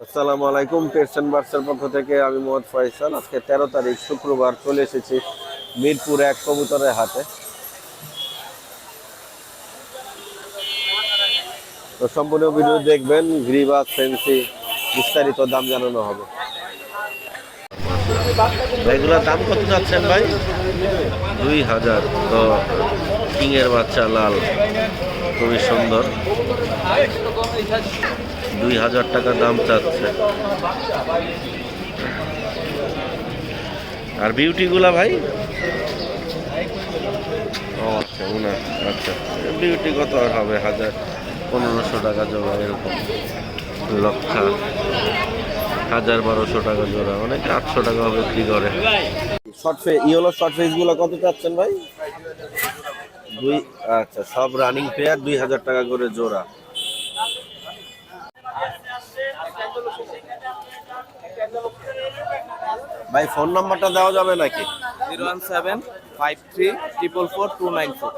আসসালামু আলাইকুম পেরসন বার্সের পক্ষ থেকে আমি মোহাম্মদ ফয়সাল। আজকে তেরো তারিখ, শুক্রবার চলে এসেছি মিরপুর এক কবুতরের হাতে তো সম্পূর্ণ ভিডিও দেখবেন গ্রিবাস ফেন্সি বিস্তারিত দাম জানানো হবে। এগুলোর দাম কত যাচ্ছেন ভাই? দুই হাজার। তো কিংয়ের বাচ্চা লাল, খুবই সুন্দর। দুই হাজার টাকা দাম চাচ্ছে। আর বিউটিগুলা ভাই? ও আচ্ছা উনা আচ্ছা। বিউটি কত আর হবে? হাজার পনেরোশো টাকা জোড়া এরকম। লক্ষা হাজার বারোশো টাকা জোড়া অনেকে আটশো টাকা বিক্রি করে। শর্ট ফে ইয়েলো শর্ট ফেসগুলো কত চাচ্ছেন ভাই? দুই আচ্ছা সব রানিং পেয়ার দুই হাজার টাকা করে জোড়া। ভাই ফোন নাম্বারটা দেওয়া যাবে নাকি? Zero one seven five three triple four two nine four.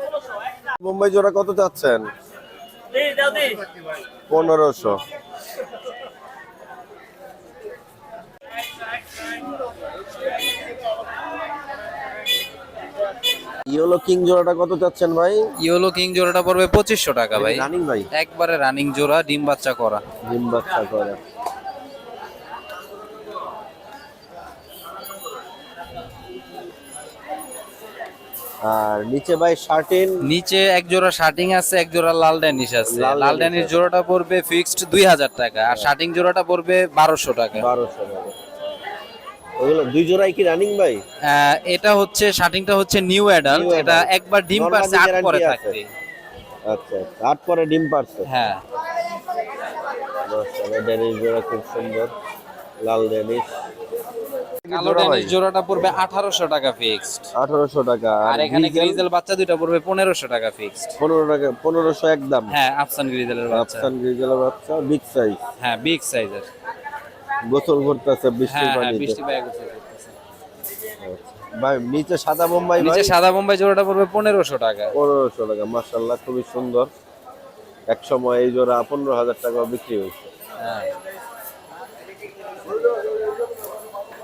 Mumbai জোড়া কত চাচ্ছেন? পনেরোশো। ইয়েলো কিং জোড়াটা কত চাচ্ছেন ভাই? ইয়েলো কিং জোড়াটা পড়বে পঁচিশশো টাকা ভাই। রানিং ভাই? একবারে রানিং জোড়া ডিম বাচ্চা করা। ডিম বাচ্চা করে। আর নিচে ভাই শার্টিন? নিচে এক জোড়া শার্টিং আছে এক জোড়া লাল ড্যানিশ আছে। লাল ড্যানিশ জোড়াটা পড়বে ফিক্সড দুই হাজার টাকা আর শার্টিং জোড়াটা পড়বে বারোশো টাকা। বারোশো টাকা। ওগুলো দুই জোড়াই কি রানিং ভাই? এটা হচ্ছে শার্টিংটা হচ্ছে নিউ অ্যাডাল্ট এটা একবার ডিম পারছে আট পরে guarantee আচ্ছা আচ্ছা। আট পরে ডিম পারছে। হ্যাঁ। ড্যানিশ জোড়া খুব সুন্দর লাল ড্যানিশ। কালো ড্যানিশ জোড়াটা পড়বে আঠারোশো টাকা ফিক্সড আঠারোশো টাকা। আর এখানে গ্রিজেল বাচ্চা দুইটা পড়বে পনেরোশো টাকা ফিক্সড টাকা পনেরোশো একদম। হ্যাঁ আফসান গ্রিজেলের বাচ্চা। আফসান গ্রিজেল বাচ্চা বিগ সাইজ হ্যাঁ বিগ সাইজের গোসল করতেছে বৃষ্টির হ্যাঁ হ্যাঁ পানিতে। বৃষ্টি পায়ে গোসল করতেছে। ভাই নিচে সাদা বোম্বাই নিচে সাদা বোম্বাই জোড়াটা পড়বে পনেরোশো টাকা। পনেরোশো টাকা মার্শাল্লাহ খুবই সুন্দর। এক সময় এই জোড়া পনেরো হাজার টাকা বিক্রি হয়েছে। হ্যাঁ।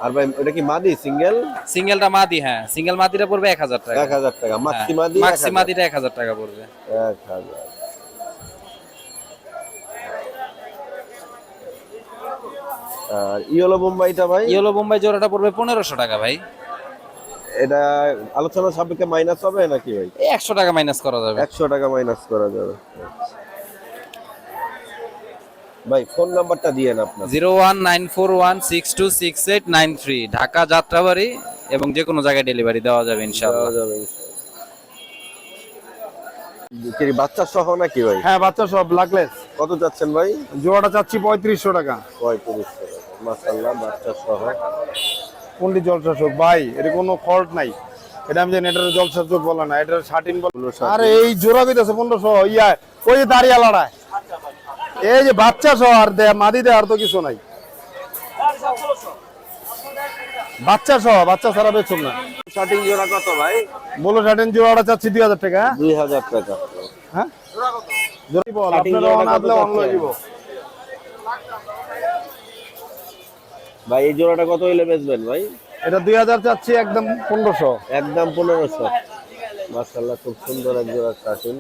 আর ভাই এটা কি মাদি সিঙ্গেল? সিঙ্গেলটা মাদি হ্যাঁ। সিঙ্গেল মাদিটা পড়বে এক হাজার টাকা। এক হাজার টাকা। মাক্সি হ্যাঁ, মাদি মাক্সি মাদিটা এক হাজার টাকা পড়বে। এক হাজার। আর ইয়েলো বোম্বাইটা ভাই? ইয়েলো বোম্বাই জোড়াটা পড়বে পনেরোশো টাকা ভাই। এটা আলোচনা সাপেক্ষে মাইনাস হবে নাকি ভাই? এই একশো টাকা মাইনাস করা যাবে। একশো টাকা মাইনাস করা যাবে। ভাই ফোন নাম্বারটা দিয়েন আপনার। Zero one nine four one six two six eight nine three Dhaka Jatrabari এবং যে কোনো জায়গায় ডেলিভারি দেওয়া যাবে ইনশাআল্লাহ। দেওয়া যাবে ইনশাআল্লাহ। বাচ্চা সহ নাকি ভাই? হ্যাঁ বাচ্চা সব ব্ল্যাকলেস কত যাচ্ছেন ভাই? জোড়াটা চাচ্ছি পঁয়ত্রিশশো টাকা। পঁয়ত্রিশ টাকা মাসাল্লাহ বাচ্চা সহ। কোনটি ভাই এর কোনো ফল্ট নাই। এটা আমি জানি এটার বলে না এটার শার্টিন বলে আরে এই জোড়া কইতাছে পনেরোশো ইয়া ওই যে দাঁড়িয়ে লড়ায় এই যে বাচ্চা সহ আর দে মাদি দে আর তো কিছু নাই। বাচ্চা সহ বাচ্চা ছাড়া বেচুন না। শার্টিং জোড়া কত ভাই? বলো শার্টিন জোড়াটা চাচ্ছি দুই হাজার টাকা হ্যাঁ? দুই হাজার টাকা। হ্যাঁ? ভাই এই জোড়াটা কত হইলে বেচবেন ভাই? এটা দুই হাজার চাচ্ছি একদম পনেরোশো। একদম পনেরোশো। মাসাল্লাহ খুব সুন্দর এক জোড়া শার্টিং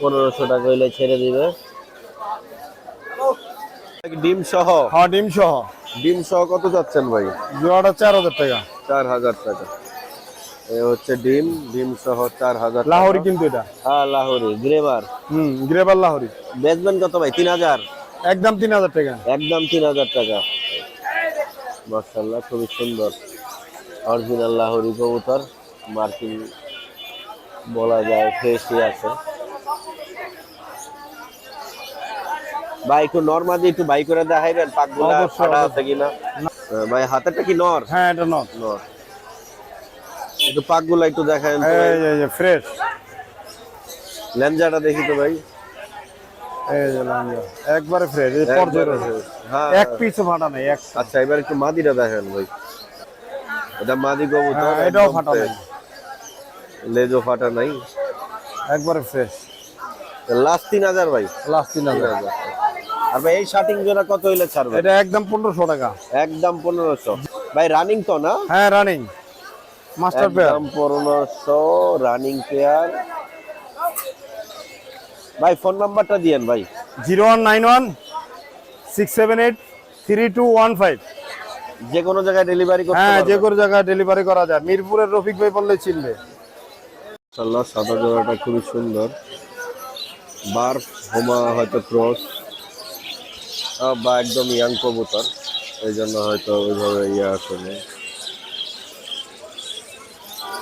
পনেরোশো টাকা হইলে ছেড়ে দিবে। ডিম সহ? হ্যাঁ ডিম সহ। ডিম সহ কত যাচ্ছেন ভাই? জোড়াটা চার হাজার টাকা। চার হাজার টাকা। এ হচ্ছে ডিম ডিম সহ চার হাজার টাকা। লাহোরি কিন্তু এটা। হ্যাঁ লাহোরি গ্রেমার হুম গ্রেবার লাহোরি। বেচবেন কত ভাই? তিন হাজার? একদম তিন হাজার টাকা। একদম তিন হাজার টাকা। মার্শাল্লাহ খুবই সুন্দর। অরিজিনাল লাহোরি কবুতর। মার্কিন বলা যায় ফ্রেশই আছে। ভাই একটু একটু বাই করে দেখাইবেন পাকগুলা অবশ্যই, ফাটা আছে কিনা? হ্যাঁ, ভাই হাতেরটা কি নর? হ্যাঁ এটা নট নর। একটু পাকগুলা একটু দেখায় এই যে ফ্রেশ লেঞ্জাটা দেখি তো ভাই। এই যে লাঞ্জা একবারে ফ্রেশ এই রয়েছে। হ্যাঁ এক পিসও ফাটা নাই এক আচ্ছা এবার একটু মাদিটা দেখেন ভাই। এটা মাদি কবুতর হ্যাঁ, এটাও ফাটা নাই। লেজও ফাটা নাই। একবারে ফ্রেশ লাস্ট তিন হাজার ভাই। লাস্ট তিন হাজার। আর ভাই এই শার্টিং জোড়া কত হইলে ছাড়বে এটা একদম পনেরোশো টাকা। একদম পনেরোশো। ভাই রানিং তো না? হ্যাঁ রানিং মাস্টার পেয়ার একদম পনেরোশো রানিং পেয়ার ভাই ফোন নাম্বারটা দিয়েন ভাই। Zero one nine one six seven eight three two one five. যে কোনো জায়গায় ডেলিভারি করতে হ্যাঁ যে কোনো জায়গায় ডেলিভারি করা যায়। মিরপুরের রফিক ভাই বললে চিনবে। মাশাআল্লাহ সাদা জোড়াটা খুবই সুন্দর। বার হোমা হয়তো ক্রস। বা একদম ইয়াং কবুতর। এই জন্য হয়তো ওইভাবে ইয়ে আসলে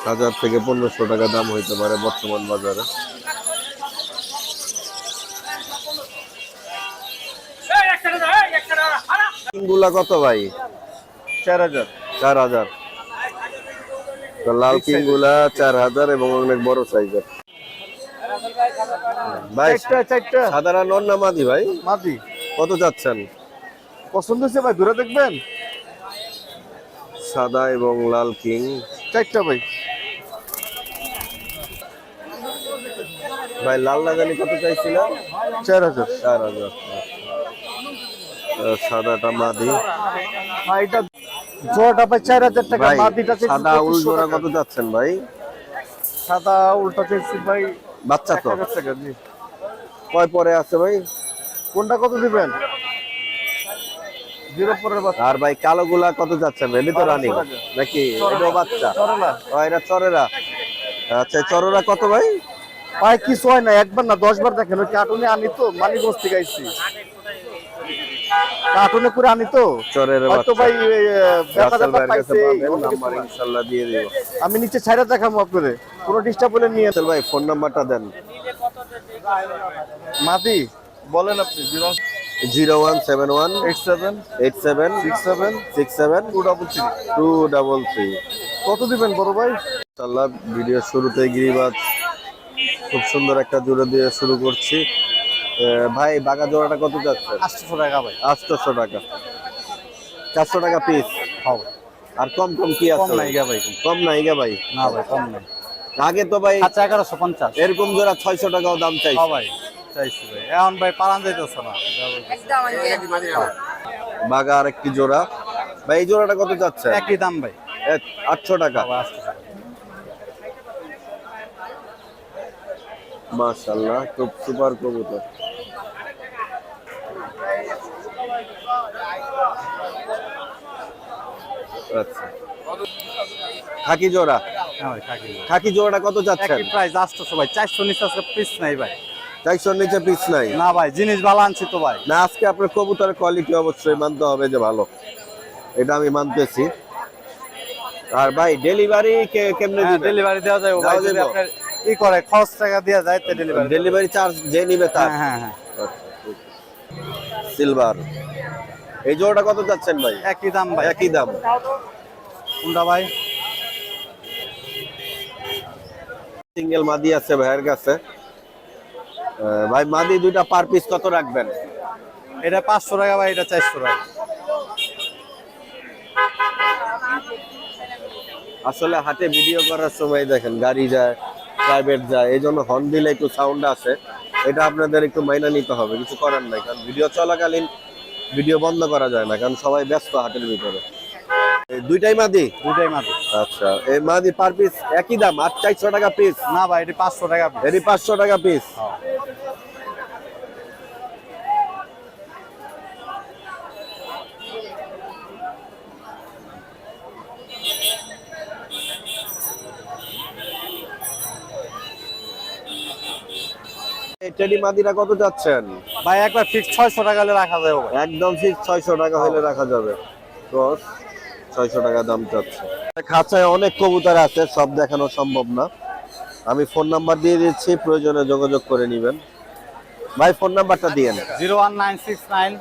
হাজার থেকে পনেরোশো টাকা দাম হইতে পারে বর্তমান বাজারে। গুলা কত ভাই? চার হাজার। চার হাজার। তো লাল কিংগুলা চার হাজার এবং অনেক বড় সাইজের। ভাই সাধারণ না মাদি ভাই? মাদি। কত যাচ্ছেন? পছন্দ হয়েছে ভাই ঘুরে দেখবেন। সাদা এবং লাল কিং। চারটা ভাই। ভাই লাল লাগানি কত চাইছিল চার হাজার। চার হাজার। সাদাটা মাদি। হ্যাঁ এটা জোড়াটা ভাই চার হাজার টাকা ভাই মাদিটা সাদা উল জোড়া কত যাচ্ছেন ভাই? সাদা উল্টা চেয়েছি ভাই বাচ্চা তো। কয় পরে আছে ভাই? কোনটা কত দিবেন? আর ভাই কালো গুলা কত যাচ্ছে এমনি তো রানিং। নাকি এটাও বাচ্চা? এটা চরেরা আচ্ছা চরেরা কত ভাই? ভাই কিছু হয় না একবার না দশ বার দেখেন ওই কার্টুনে আনি তো মানিগঞ্জ থেকে আইছি। কার্টুনে করে আনি তো। হয়তো ভাই দিয়ে দিব। আমি নিচে ছাইরা দেখাবো আপনারে কোনো ডিস্টার্ব হলে নিয়ে ভাই ফোন নাম্বারটা দেন। মাদি। বলেন আপনি zero zero one seven one eight seven eight seven six seven six seven two double three. Two double three. কত দিবেন বড় ভাই? ইনশাল্লাহ ভিডিও শুরুতে গিরিবাজ খুব সুন্দর একটা জোড়া দিয়ে শুরু করছি। ভাই বাঘা জোড়াটা কত যাচ্ছে? আটশো টাকা ভাই। আটশোশো টাকা। চারশো টাকা পিস হবে আর কম কম কি কম আছে নাই গা ভাই। কম নাই গা ভাই? না ভাই কম নাই। আগে তো ভাই আচ্ছা এগারোশো পঞ্চাশ। এরকম জোড়া ছয়শো টাকাও দাম চাই হ্যাঁ ভাই। চাইছি ভাই। এখন ভাই পালান যাইতেছে না। বাঘা আর একটি জোড়া। ভাই এই জোড়াটা কত যাচ্ছে? একই দাম ভাই। আটশো টাকা। আটশো টাকা। মাশাল্লাহ খুব সুপার কবুতর। আচ্ছা। খাকি জোড়া? হ্যাঁ ভাই থাকি খাকি জোড়াটা কত যাচ্ছে প্রাইস আটশো ভাই। চারশো নিচে পিস নাই ভাই। চারশোর নিচে পিস নাই। না ভাই জিনিস ভালো আনছি তো ভাই। না আজকে আপনার কবুতরের কোয়ালিটি অবশ্যই মানতে হবে যে ভালো। এটা আমি মানতেছি। আর ভাই ডেলিভারি কেমনে হ্যাঁ দিবেন? ডেলিভারি দেওয়া যায় ভাই যদি আপনার ই করে খরচ টাকা দেওয়া যায় তো ডেলিভারি ডেলিভারি চার্জ যে নিবে তার। হ্যাঁ হ্যাঁ হ্যাঁ। সিলভার এই জোড়াটা কত যাচ্ছেন ভাই? একই দাম ভাই। একই দাম। কোনটা ভাই? সিঙ্গেল মাদি আছে ভাইয়ের কাছে। ভাই মাদি দুইটা পার পিস কত রাখবেন? এটা পাঁচশো টাকা ভাই এটা চারশো টাকা। আসলে হাতে ভিডিও করার সময় দেখেন গাড়ি যায় প্রাইভেট যায় এই জন্য হর্ন দিলে একটু সাউন্ড আসে। এটা আপনাদের একটু মাইনা নিতে হবে কিছু করার নাই কারণ ভিডিও চলাকালীন ভিডিও বন্ধ করা যায় না কারণ সবাই ব্যস্ত হাটের ভিতরে। এই দুইটাই মাদি? দুইটাই মাত্র আচ্ছা এই মাদি পার পিস একই দাম আট চারশো টাকা পিস না ভাই এটা পাঁচশো টাকা। এটি পাঁচশো টাকা পিস টেডি মাদিরা কত যাচ্ছেন? ভাই একবার ফিক্স 600 টাকা হলে রাখা যাবে একদম ফিক্স 600 টাকা হলে হ্যাঁ। রাখা যাবে। ক্রস 600 টাকা দাম চাচ্ছে। খাঁচায় অনেক কবুতর আছে সব দেখানো সম্ভব না। আমি ফোন নাম্বার দিয়ে দিচ্ছি প্রয়োজনে যোগাযোগ করে নেবেন। ভাই ফোন নাম্বারটা দিয়ে নেন। 01969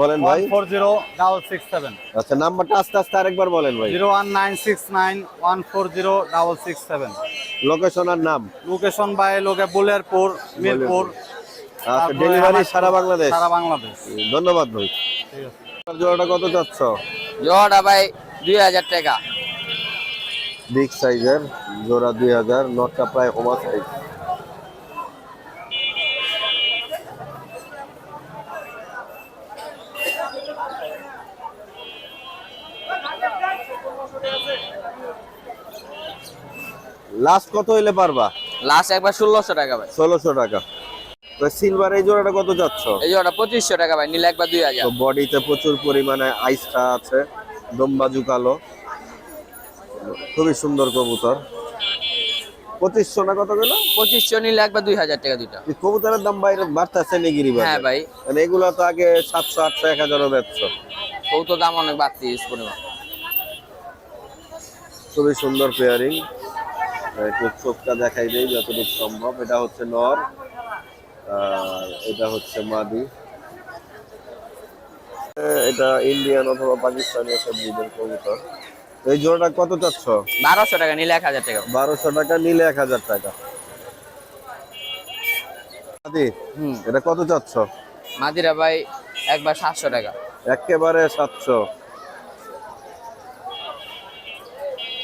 বলেন ভাই। 140667 আচ্ছা নাম্বারটা আস্তে আস্তে আরেকবার বলেন ভাই। 01969140667 লোকেশন আর নাম? লোকেশন বাই লোকে বুলেরপুর মিরপুর আচ্ছা ডেলিভারি সারা বাংলাদেশ? সারা বাংলাদেশ। ধন্যবাদ ভাই। ঠিক আছে। জোড়াটা কত চাচ্ছ? জোড়াটা ভাই দুই হাজার টাকা। বিগ সাইজের জোড়া দুই হাজার নটটা প্রায় হোমা সাইজ লাস্ট কত হইলে পারবা? লাস্ট একবার ষোলোশো টাকা ভাই। ষোলোশো টাকা। তো সিলভার এই জোড়াটা কত যাচ্ছ? এই ওটা পঁচিশশো টাকা ভাই নিলে একবার দুই হাজার। তো বডিতে প্রচুর পরিমাণে আইসটা আছে দমবাজু কালো। খুবই সুন্দর কবুতর। পঁচিশশো না কত গেল? পঁচিশশো নিলে একবার দুই হাজার টাকা দুইটা। এই কবুতরের দাম বাইরে বাড়তেছে নেগিরি হ্যাঁ ভাই। মানে এগুলো তো আগে সাতশো আটশো এক হাজারও বেচছো তো দাম অনেক বাড়তি পরিমাণ খুবই সুন্দর পেয়ারিং একটু চোখটা দেখাই দেই যতটুকু সম্ভব। এটা হচ্ছে নর আর এটা হচ্ছে মাদি। এটা ইন্ডিয়ান অথবা পাকিস্তানি একটা ব্রিডের কবুতর। এই জোড়াটা কত চাচ্ছ? বারোশো টাকা নিলে এক হাজার টাকা। বারোশো টাকা নিলে এক হাজার টাকা। মাদি এটা কত চাচ্ছ? মাদিরা ভাই একবার সাতশো টাকা। একেবারে সাতশো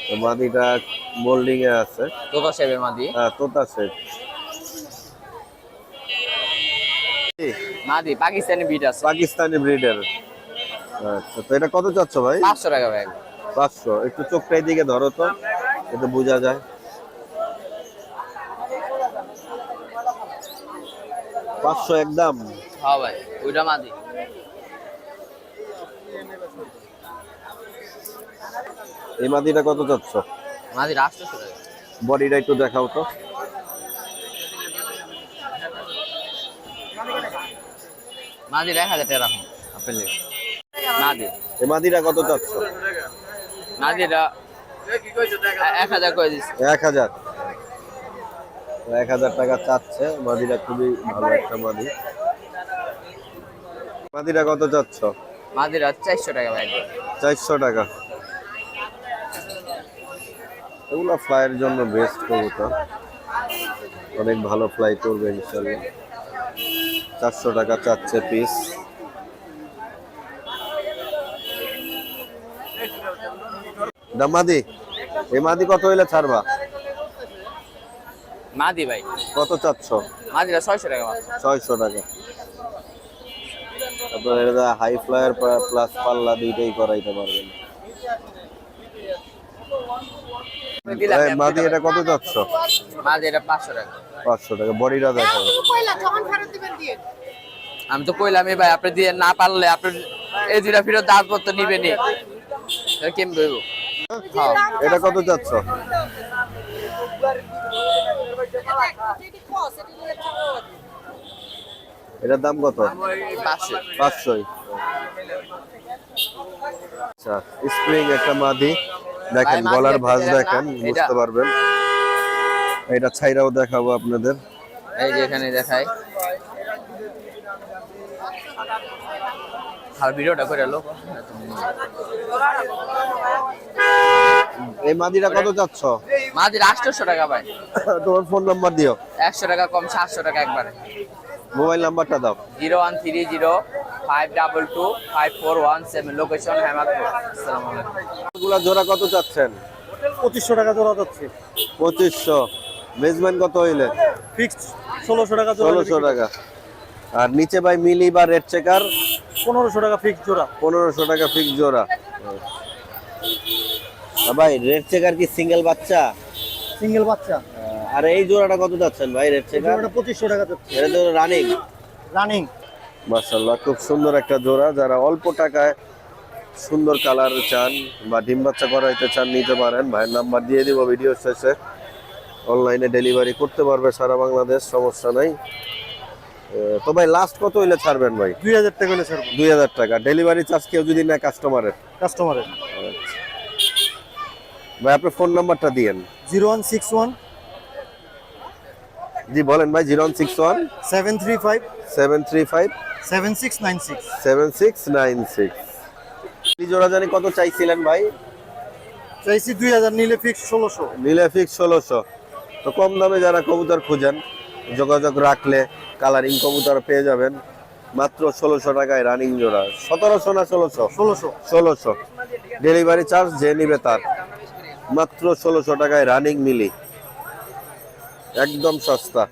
তো মাদিটা মোল্ডিং এ আছে। তোতা সেবের মাদি? হ্যাঁ তোতা সেট মাদি পাকিস্তানি বিট আছে। পাকিস্তানি ব্রিডের আচ্ছা তো এটা কত চাচ্ছ ভাই? পাঁচশো টাকা ভাই। একবার। পাঁচশো। একটু চোখটা দিকে ধরো তো একটু বোঝা যায়। পাঁচশো একদম। হ্যাঁ ভাই ওইটা মাদি। এই মাদিটা কত চাচ্ছ মাদি আটশোশো টাকা। বডিটা একটু দেখাও তো। মাদি এক হাজার টাকা রাখুন। আপেল মাদি এই মাদিটা কত চাচ্ছ মাদিরা এক হাজার করে দিচ্ছি। এক হাজার। এক হাজার টাকা চাচ্ছে। মাদিটা খুবই ভালো একটা মাদি। মাদিটা কত চাচ্ছ মাদিরা চারশো টাকা ভাই। চারশো টাকা। এগুলো ফ্লাইয়ের জন্য বেস্ট কবুতর। অনেক ভালো ফ্লাই করবে ইনশাল্লাহ চারশো টাকা চাচ্ছে পিস দামাদি এই মাদি কত হইলে ছাড়বা? মাদি ভাই। কত চাচ্ছ? মাদিরা ছয়শো টাকা ছয়শো টাকা। তারপর এটা হাই ফ্লায়ার প্লাস পাল্লা দুইটাই করাইতে পারবেন দিলাম এই মাদি এটা কত টাকা। টাকা বডিটা দেখো। আমি তো কইলাম কইলামই ভাই আপনি দিয়ে না পারলে আপনি এই দুটা ফিরত দাঁত পত্র নিবেনি কেমন এটা কত চাচ্ছ? এটার দাম কত? পাঁচশো। আচ্ছা স্প্রিং একটা মাদি। দেখেন গলার ভাঁজ দেখেন বুঝতে এটা- পারবেন। এটা ছাইরাও দেখাবো আপনাদের। এই যে এখানে দেখাই। আর ভিডিওটা করে লোক এই মাদিরা কত চাচ্ছ? মাদির আটশোশো টাকা ভাই। তোমার ফোন নাম্বার দিও। একশো টাকা কম সাতশো টাকা একবারে। মোবাইল নাম্বারটা দাও। Zero one three zero five double two five four one seven location Hemadpur আসসালামু আলাইকুম জোড়া কত চাচ্ছেন? পঁচিশশো টাকা জোড়া যাচ্ছে। পঁচিশশো। মেজমেন্ট কত হইলে? ফিক্সড ষোলোশো টাকা ষোলোশো টাকা। আর নিচে ভাই মিলি বা রেড চেকার? পনেরোশো টাকা ফিক্সড জোড়া। পনেরোশো টাকা ফিক্স জোড়া। ভাই রেড চেকার কি সিঙ্গেল বাচ্চা? সিঙ্গেল বাচ্চা। আর এই জোড়াটা কত যাচ্ছেন ভাই রেড চেকার? পঁচিশশো টাকা যাচ্ছে এটা তো রানিং রানিং মার্শাল্লাহ খুব সুন্দর একটা জোড়া। যারা অল্প টাকায় সুন্দর কালার চান বা ডিম বাচ্চা করাইতে চান নিতে পারেন। ভাইয়ের নাম্বার দিয়ে দিব ভিডিও শেষে। অনলাইনে ডেলিভারি করতে পারবে সারা বাংলাদেশ সমস্যা নাই। তো ভাই লাস্ট কত হইলে ছাড়বেন ভাই? দুই হাজার টাকা হলে ছাড়বো। দুই হাজার টাকা। ডেলিভারি চার্জ কেউ যদি নেয় কাস্টমারের কাস্টমারের ভাই আপনার ফোন নাম্বারটা দিয়েন। জিরো ওয়ান সিক্স ওয়ান জি বলেন ভাই zero six one. Seven three five. Seven three five. Seven six nine six. Seven six nine six. জোড়া জানি কত চাইছিলেন ভাই? চাইছি দুই হাজার নিলে ফিক্স ষোলোশো। নিলে ফিক্স ষোলোশো। তো কম দামে যারা কবুতর খুঁজেন যোগাযোগ রাখলে কালারিং কবুতর পেয়ে যাবেন। মাত্র ষোলোশো টাকায় রানিং জোড়া। সতেরোশো না ষোলোশো? ষোলোশো। ষোলোশো। ডেলিভারি চার্জ যে নিবে তার। মাত্র ষোলোশো টাকায় রানিং মিলি একদম সস্তা।